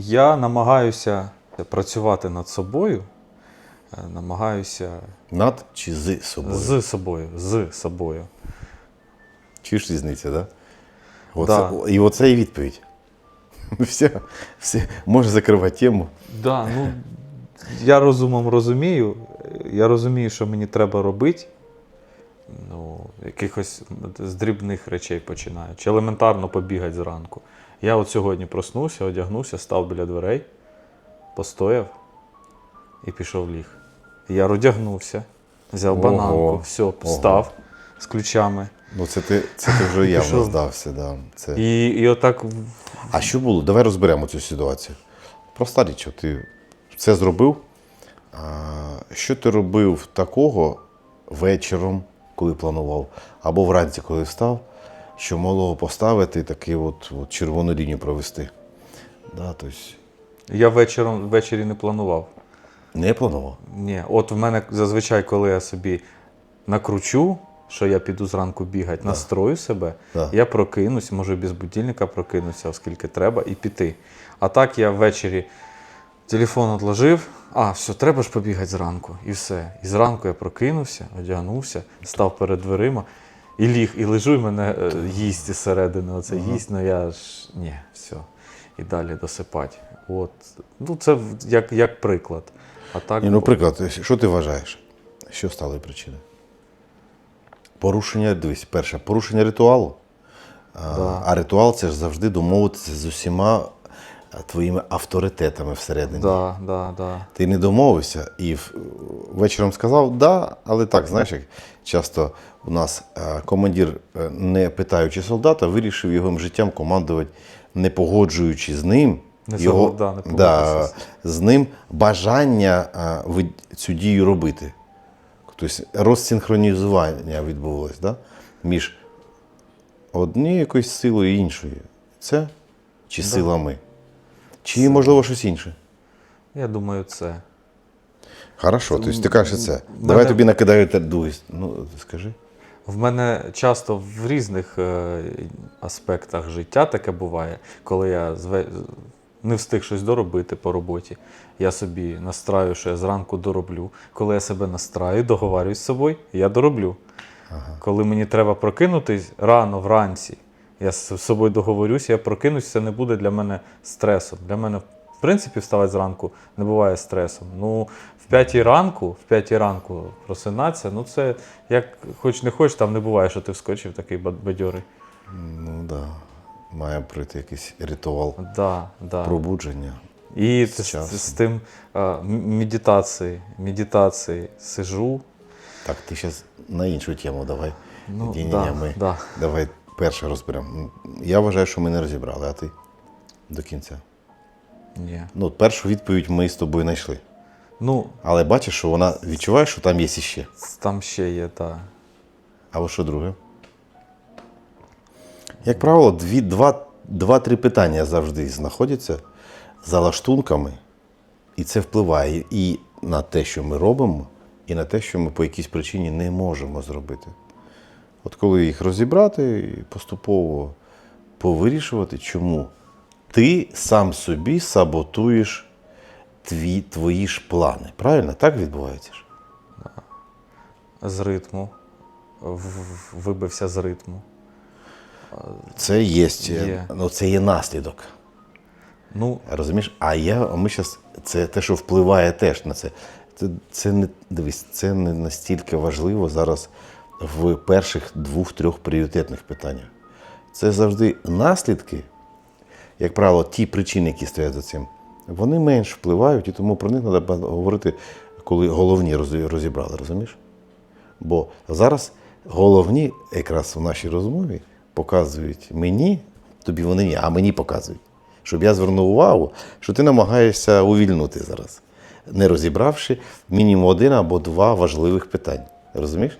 Я намагаюся працювати над собою, е, намагаюся Над чи з собою? з собою, з собою. Чуєш різниця, да? Оце, Да. І оце і відповідь. Все, все. Може закривати тему. Да, ну, я розумом розумію. Я розумію, що мені треба робити. Ну, якихось з дрібних речей починаю. Чи елементарно побігати зранку. Я от сьогодні проснувся, одягнувся, став біля дверей, постояв і пішов ліг. Я одягнувся, взяв Ого. бананку, все, встав з ключами. Ну, це ти, це ти вже явно Пішов. здався. Да. Це... І, і отак А що було? Давай розберемо цю ситуацію. Проста річ, ти це зробив. А, що ти робив такого вечором, коли планував, або вранці, коли встав, що могло поставити таку от, от червону лінію провести? Да, тобто, я вечором, ввечері не планував. не планував. Ні, от в мене зазвичай, коли я собі накручу, що я піду зранку бігати, настрою себе, Да. я прокинусь, може без будильника прокинуся, оскільки треба, і піти. А так я ввечері телефон відложив, а, все, треба ж побігати зранку. І все. І зранку я прокинувся, одягнувся, став перед дверима і ліг, і лежу, і мене е, їсть із середини. Оце їсть, ну я ж ні, все. І далі досипати. От. Ну, це як, як приклад. А так, Ні, ну, приклад, що ти вважаєш? Що стало причиною? Порушення, дивись, перше, порушення ритуалу. А, Да. а ритуал це ж завжди домовитися з усіма твоїми авторитетами всередині. Да, да, да. Ти не домовився і вечором сказав да, але так, знаєш, як часто у нас е, командир, е, не питаючи солдата, вирішив його життям командувати, не погоджуючи з ним. Не його, да, не да, з ним бажання е, ви- цю дію робити. Тобто розсинхронізування відбулось да? між однією якоюсь силою і іншою. Це чи силами? Чи, можливо, щось інше? Я думаю, це. Хорошо, тобто ти кажеш це. мене- Давай тобі накидаю те. Ну, скажи. В мене часто в різних е, аспектах життя таке буває, коли я зве- не встиг щось доробити по роботі. Я собі настраю, що я зранку дороблю. Коли я себе настраю, договарююсь з собою, я дороблю. Коли мені треба прокинутись рано вранці, я з собою договорюся, я прокинусь, це не буде для мене стресом. Для мене, в принципі, вставати зранку не буває стресом. Ну, в п'ятій ранку, в п'ятій ранку просинатися, ну це як хоч не хоч, там не буває, що ти вскочив такий бадьорий. Ну так. Да. Має пройти якийсь ритуал Да, да. пробудження. І з з, з, тим а, медитації, медитації сижу. Так, ти зараз на іншу тему давай. Ну, да, ми да. Давай перше розберемо. Я вважаю, що ми не розібрали, а ти до кінця. Ні. Ну, першу відповідь ми з тобою знайшли. Ну, Але бачиш, що вона відчуває, що там є іще. там ще є, так. А ось що друге? Як правило, дві, два, два-три питання завжди знаходяться за лаштунками, і це впливає і на те, що ми робимо, і на те, що ми по якійсь причині не можемо зробити. От коли їх розібрати і поступово повирішувати, чому ти сам собі саботуєш тві, твої ж плани. Правильно? Так відбувається ж? З ритму. Вибився з ритму. Це є, Є. Ну, це є наслідок. Ну, Розумієш? А я, а ми зараз, це те, що впливає теж на це. Це, це не дивись, це не настільки важливо зараз в перших двох-трьох пріоритетних питаннях. Це завжди наслідки, як правило, ті причини, які стоять за цим, вони менш впливають, і тому про них треба говорити, коли головні розібрали, розумієш? Бо зараз головні якраз у нашій розмові показують мені, тобі вони ні, а мені показують, щоб я звернув увагу, що ти намагаєшся увільнути зараз, не розібравши мінімум один або два важливих питань. Розумієш?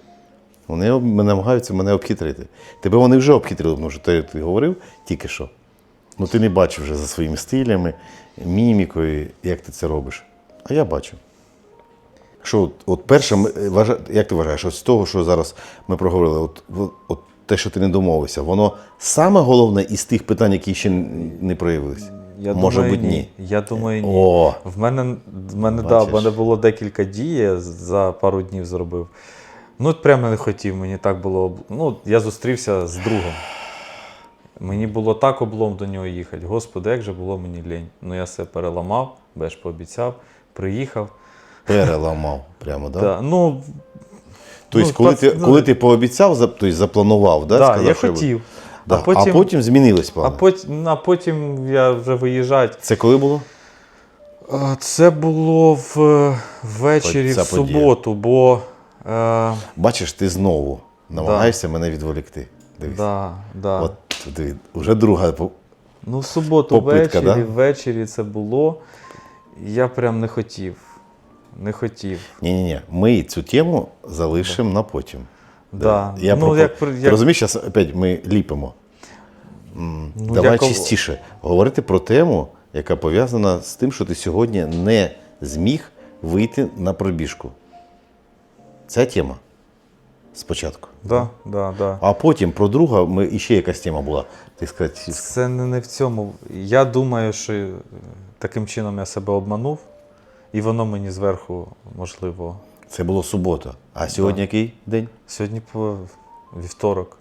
Вони намагаються мене обхитрити. Тебе вони вже обхитрили, тому що ти, ти говорив тільки що. Ну ти не бачив вже за своїми стилями, мімікою, як ти це робиш. А я бачу. Що от, от перше, е, як ти вважаєш, от з того, що зараз ми проговорили, от, от те, що ти не домовився, воно саме головне із тих питань, які ще не проявилися? Я Може думаю, бути, ні. Я думаю, ні. О, В мене, в мене, да, в мене було декілька дій, я за пару днів зробив. Ну, от прямо не хотів, мені так було. Ну, я зустрівся з другом. Мені було так облом до нього їхати. Господи, як же було мені лінь. Ну, я все переламав, беж пообіцяв, приїхав. переламав прямо, так? Да? Да. Ну, Тобто, ну, коли, ти, ну, коли ти пообіцяв, тобто запланував, да? да, сказав, я що хотів. Да. А, потім, а потім змінились а, потім, а потім я вже виїжджати. Це коли було? Це було в, ввечері в подія. суботу, бо. Е, Бачиш, ти знову намагаєшся мене відволікти. Дивись. да, да. От диви, уже друга. по- Ну, в суботу Попитка, ввечері, да? ввечері це було. Я прям не хотів. Не хотів. Ні-ні-ні, ми цю тему залишимо на потім. Да. Я ну, пропо- як, при- Ти як, розумієш, зараз опять ми ліпимо. М, Ну, Давай як- чистіше говорити про тему, яка пов'язана з тим, що ти сьогодні не зміг вийти на пробіжку. Ця тема спочатку. да, да, да. А потім про друга ми ще якась тема була. Ти сказати, Це не, не в цьому. Я думаю, що таким чином я себе обманув, і воно мені зверху, можливо, це було субота. А сьогодні який день? сьогодні по вівторок.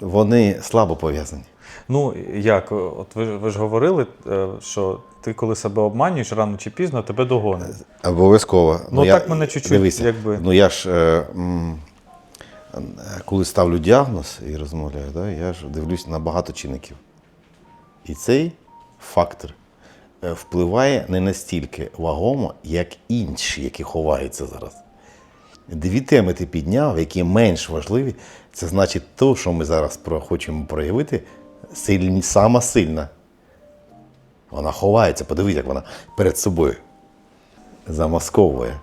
Вони слабо пов'язані. Ну, як, от ви, ж- ви ж говорили, е, що ти коли себе обманюєш рано чи пізно, тебе догонять. Обов'язково. Ну, так мене чуть-чуть, дивися, якби- Ну я ж е, м, коли ставлю діагноз і розмовляю, да, я ж дивлюсь на багато чинників. І цей фактор е, впливає не настільки вагомо, як інші, які ховаються зараз. Дві теми ти підняв, які менш важливі. Це значить то, що ми зараз хочемо проявити, сильні, сама сильна. Вона ховається, подивись, як вона перед собою замасковує.